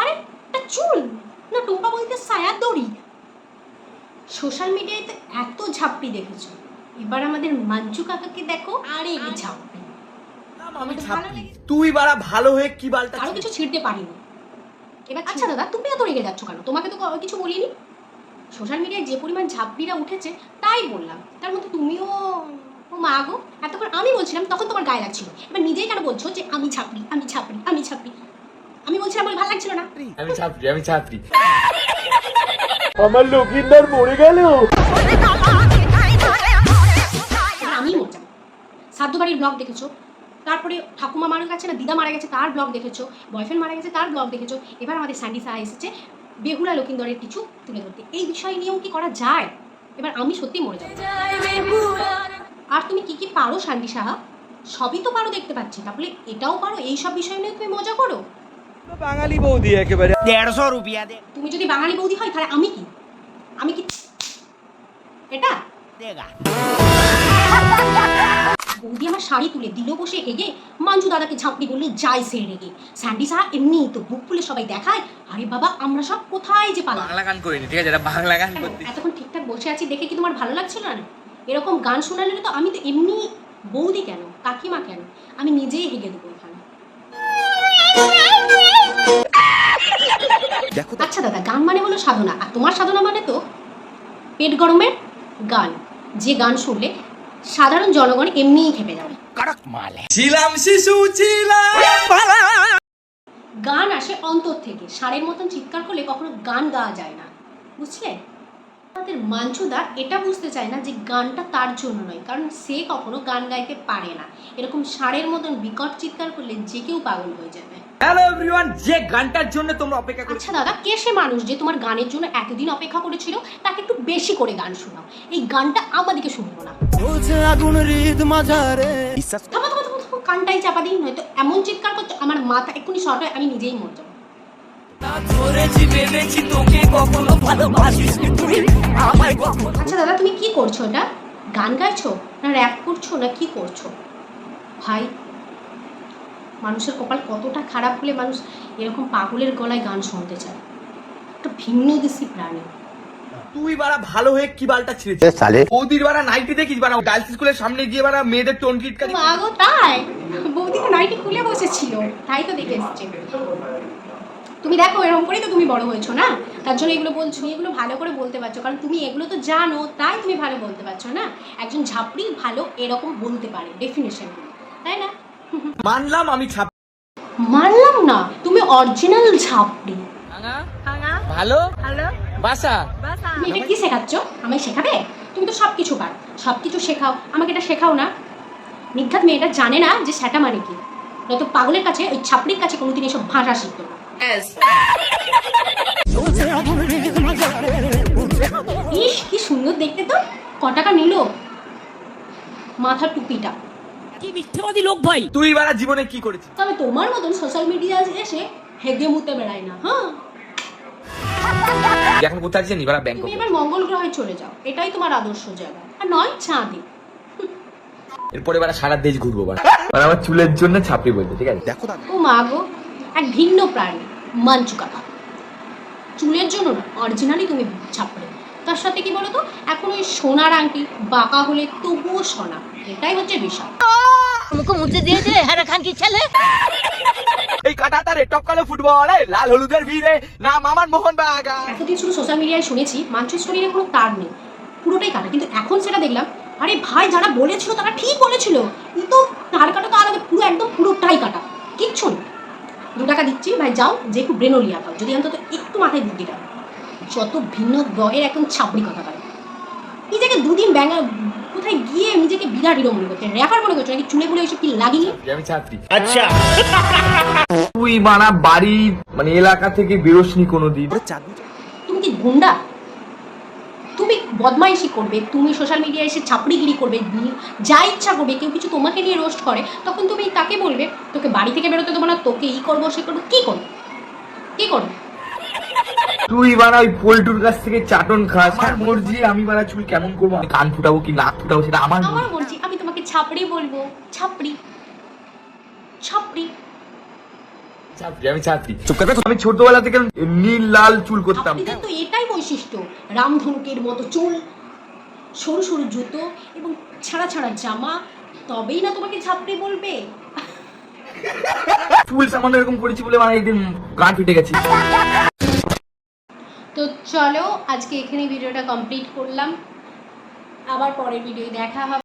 আরে চুল? না টুম্পা বলতে সায়া দড়ি? সোশ্যাল মিডিয়ায় তো এত ঝাপ্পি দেখেছ। এবার আমাদের মাঞ্জু কাকাকে দেখো। আরেক ঝাপ্পি। তুই বাড়া ভালো হয়ে কি বালটা কারও কিছু ছিঁড়তে পারিনি। এবার আচ্ছা। দাদা তুমি এত রেগে যাচ্ছ কেন? তোমাকে তো কিছু বলিনি। সোশ্যাল মিডিয়ায় যে পরিমাণ ঝাপড়িরা উঠেছে তাই বললাম। তার মধ্যে তুমিও ও মা গো এতক্ষণ আমি বলছিলাম তখন তোমার গায়ে লাগছিল। এবার নিজেই কেন বলছো যে আমি ছাপড়ি আমি ছাপড়ি আমি ছাপড়ি? আমি বলছিলাম বলে ভালো লাগছিল না। আমি ছাপড়ি আমি ছাপড়ি। আমার লক্ষিন্দার মরে গেল। আমি বাড়ির ব্লগ দেখেছ? তারপরে ঠাকুমা মারা গেছে না দিদা মারা গেছে তার ব্লগ দেখেছ? বয়ফ্রেন্ড মারা গেছে তার ব্লগ দেখেছ? এবার আমাদের স্যান্ডি সাহা এসেছে বেহুলা লকিন্দরের কিছু তুলে ধরতে। এই বিষয় নিয়েও কি করা যায়? এবার আমি সত্যি মরে যাব। আর তুমি কি কি পারো স্যান্ডি সাহা? সবই তো পারো দেখতে পাচ্ছি। তাহলে এটাও পারো? এই সব বিষয় নিয়ে তুমি মজা করো? বাঙালি বৌদি একেবারে। দেড়শো রুপিয়া দে। তুমি যদি বাঙালি বৌদি হয় তাহলে আমি কি? আমি কি এটা? দেগা। বৌদি আমার শাড়ি তুলে দিল বসে হেগে মাঞ্জু দাদাকে ঝাঁপড়ি বললে যায় সে রেগে। স্যান্ডি সাহা এমনি তো বুক ফুলে সবাই দেখায় আরে বাবা আমরা সব কোথায় যে পালাম বাংলা গান করিনি ঠিক আছে? এটা বাংলা গান করতে। এতক্ষণ ঠিকঠাক বসে আছি দেখে কি তোমার ভালো লাগছিল না? এরকম গান শোনালে তো আমি তো এমনি বৌদি কেন? কাকিমা কেন? আমি নিজেই হেগে দেবো এখানে। আচ্ছা দাদা গান মানে হলো সাধনা। আর তোমার সাধনা মানে তো পেট গরমের গান। যে গান শুনলে সাধারণ জনগণ এমনিই খেপে যাবে। ছিলাম শিশু ছিলাম গান আসে অন্তর থেকে। সারের মতন চিৎকার করলে কখনো গান গাওয়া যায় না। বুঝলে? আমাদের মাঞ্চুদা এটা বুঝতে চায় না যে গানটা তার জন্য নয় কারণ সে কখনো গান গাইতে পারে না। এরকম ষাঁড়ের মতন বিকট চিৎকার করলে যে কেউ পাগল হয়ে যাবে। হ্যালো এভরিওয়ান যে গানটার জন্য তোমরা অপেক্ষা করছ। আচ্ছা দাদা কে সে মানুষ যে তোমার গানের জন্য এতদিন অপেক্ষা করেছিল? তাকে একটু বেশি করে গান শোনাও। এই গানটা আমাদেরকে শুনব না আগুন হৃদ মাঝারে। বিশ্বাস থামো থামো থামো থামো কানটাই চাপা দিই নয়তো এমন চিৎকার করছ আমার মাথা এক্ষুনি শর্ট হয় আমি নিজেই মরে যাব আচ্ছা দাদা তুমি কি করছ এটা? গান গাইছো? না র্যাপ করছ? না কি করছ? ভাই মানুষের কপাল কতটা খারাপ হলে মানুষ এরকম পাগলের গলায় গান শুনতে চায়? একটা ভিন্ন দেশি প্রাণী। তুই বাড়া ভালো হয়ে কি বালটা ছিঁড়েছিস? সালে? ওদির বাড়া নাইটি দেখিস বাড়া গার্লস স্কুলের সামনে গিয়ে বাড়া মেয়েদের টোন কিটকারি মা গো তাই? বৌদিকে নাইটি খুলে বসেছিল তাই তো দেখে এসছে। তুমি দেখো এরকম করেই তো তুমি বড় হয়েছো না? তার জন্য এগুলো বলছো এগুলো ভালো করে বলতে পারছ কারণ তুমি এগুলো তো জানো তাই তুমি ভালো বলতে পারছ না? একজন ঝাপড়ি ভালো এরকম বলতে পারে ডেফিনেশন তাই না? মানলাম আমি মানলাম না তুমি অরিজিনাল ঝাপড়ি। ভালো? বাসা? তুমি এটা কি শেখাচ্ছ? আমায় শেখাবে? তুমি তো সব কিছু পারো সব কিছু শেখাও। আমাকে এটা শেখাও না। নিঘাত মেয়েটা জানে না যে সেটা মানে কি। নয়তো পাগলের কাছে ওই ছাপড়ির কাছে কোনোদিন এসব ভাষা শিখতো না। ইস কি সুন্দর দেখতে তো। ক টাকা নিল? মাথার টুপিটা। কি মিথ্যেবাদী লোক ভাই। তুই বাড়া জীবনে কি করেছিস? তবে তোমার মতন সোশ্যাল মিডিয়া এসে হেগে মুতে বেড়ায় না হ্যাঁ? এখন কোথায় জানি বাড়া ব্যাংকক তুমি এবার মঙ্গল গ্রহে চলে যাও। এটাই তোমার আদর্শ জায়গা। আর নয় চাঁদে এরপরে বাড়া সারা দেশ ঘুরবো বাড়া আর আমার চুলের জন্য ছাপড়ি বলতে ঠিক আছে? দেখো দাদা ও মা গো এক ভিন্ন প্রাণী। মাঞ্চু কাকা চুলের জন্য না অরিজিনালি তুমি ছাপড়ে তার সাথে কি বলতো? এখন ওই সোনার আংটি বাঁকা হলে তবুও সোনা। এটাই হচ্ছে বিষয়। আমাকে মুছে দিয়েছে হ্যাঁ খান কি ছেলে। এই কাটা তারে টপকালো ফুটবলে লাল হলুদের ভিড়ে নাম আমার মোহন বাগা এতদিন শুধু সোশ্যাল মিডিয়ায় শুনেছি ম্যানচেস্টারের কোনো তার নেই। পুরোটাই কাটা। কিন্তু এখন সেটা দেখলাম আরে ভাই যারা বলেছিল তারা ঠিক বলেছিল। কিন্তু তার কাটা তো আলাদা পুরো একদম পুরোটাই কাটা। কিচ্ছু না। দু টাকা দিচ্ছি ভাই যাও যে একটু ব্রেনোলিয়া খাও। যদি অন্তত একটু মাথায় বুদ্ধি দাও। যত ভিন্ন গ্রহের একদম ছাপড়ি কথা পারে নিজেকে দুদিন ব্যাঙ্গা কোথায় গিয়ে নিজেকে বিরাট হিরো মনে করছে? র্যাপার মনে করছে নাকি চুলে ফুলে এসব কি লাগিনি? আমি ছাত্রী। আচ্ছা। তুই বানা বাড়ি মানে এলাকা থেকে বেরোসনি কোনোদিন? তুমি কি গুন্ডা? বদমাইশি করবে তুমি সোশ্যাল মিডিয়ায় এসে ছাপড়িগিরি করবে যা ইচ্ছা করবে কেউ কিছু তোমাকে নিয়ে রোস্ট করে তখন তুমি তাকে বলবে? তোকে বাড়ি থেকে বেরোতে দেবো না তোকে ই করব সে করব কী করব? কী করব? তুই বানা ওই পোল্টুর কাছ থেকে চাটন খাস আর মর্জি আমি বানা চুল কেমন করব? আমি কান ফুটাবো কি নাক ফুটাবো সেটা আমার আমার মর্জি আমি তোমাকে ছাপড়ি বলব ছাপড়ি ছাপড়ি। ছাত্রী আমি ছাত্রী আমি ছোটবেলা থেকে নীল লাল চুল করতাম। আপনাদের তো এটাই বৈশিষ্ট্য। রামধনুকের মতো চুল সরু সরু জুতো এবং ছাড়া ছাড়া জামা তবেই না তোমাকে বলবে। চুল সামান্য এরকম করেছি বলে মানে একদিন গান ফেটে গেছে। তো চলো আজকে এখানে ভিডিওটা কমপ্লিট করলাম। আবার পরের ভিডিও দেখা হবে।